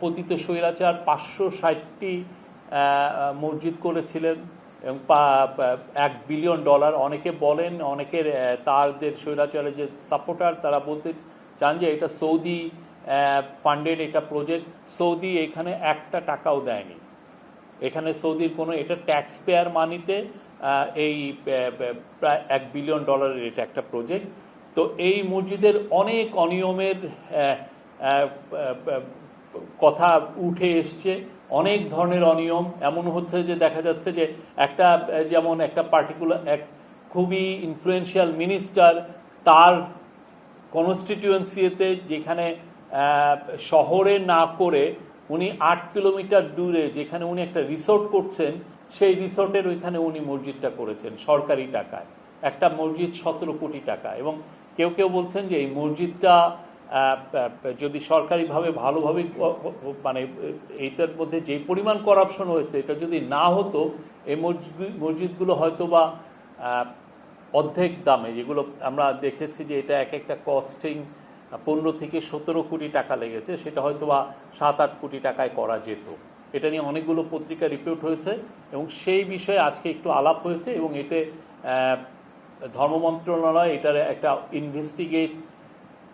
পতিত স্বৈরাচার পাঁচশো ষাটটি মসজিদ করেছিলেন এবং এক বিলিয়ন ডলার। অনেকে বলেন, অনেকের তাদের স্বৈরাচারের যে সাপোর্টার, তারা বলতে চান যে এটা সৌদি ফান্ডেড এটা প্রজেক্ট সৌদি এখানে একটা টাকাও দেয়নি। এখানে সৌদির কোনো, এটা ট্যাক্স পেয়ার মানিতে এই প্রায় এক বিলিয়ন ডলারের এটা একটা প্রজেক্ট তো এই মসজিদের অনেক অনিয়মের কথা উঠে এসছে, অনেক ধরনের অনিয়ম। এমন হচ্ছে যে দেখা যাচ্ছে যে একটা, যেমন একটা পার্টিকুলার এক খুবই ইনফ্লুয়েন্সিয়াল মিনিস্টার তার কনস্টিটিউয়েন্সিতে যেখানে শহরে না করে উনি আট কিলোমিটার দূরে যেখানে উনি একটা রিসোর্ট করছেন, সেই রিসোর্টের ওইখানে উনি মসজিদটা করেছেন সরকারি টাকায়। একটা মসজিদ সতেরো কোটি টাকা এবং কেউ কেউ বলছেন যে এই মসজিদটা যদি সরকারিভাবে ভালোভাবে মানে এইটার মধ্যে যে পরিমাণ করাপশন হয়েছে, এটা যদি না হতো, এই মসজিদ, মসজিদগুলো হয়তো বা অর্ধেক দামে, যেগুলো আমরা দেখেছি যে এটা এক একটা কস্টিং পনেরো থেকে সতেরো কোটি টাকা লেগেছে, সেটা হয়তো বা সাত আট কোটি টাকায় করা যেত। এটা নিয়ে অনেকগুলো পত্রিকা রিপোর্ট হয়েছে এবং সেই বিষয়ে আজকে একটু আলাপ হয়েছে এবং এতে ধর্ম মন্ত্রণালয় এটার একটা ইনভেস্টিগেট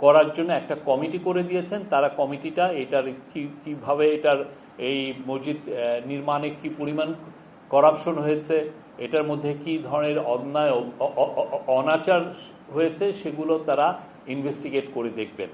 করার জন্য একটা কমিটি করে দিয়েছেন। তারা কমিটিটা এটার কি, কীভাবে এটার এই মসজিদ নির্মাণে কি পরিমাণ করাপশন হয়েছে, এটার মধ্যে কি ধরনের অন্যায় অনাচার হয়েছে, সেগুলো তারা ইনভেস্টিগেট করে দেখবেন।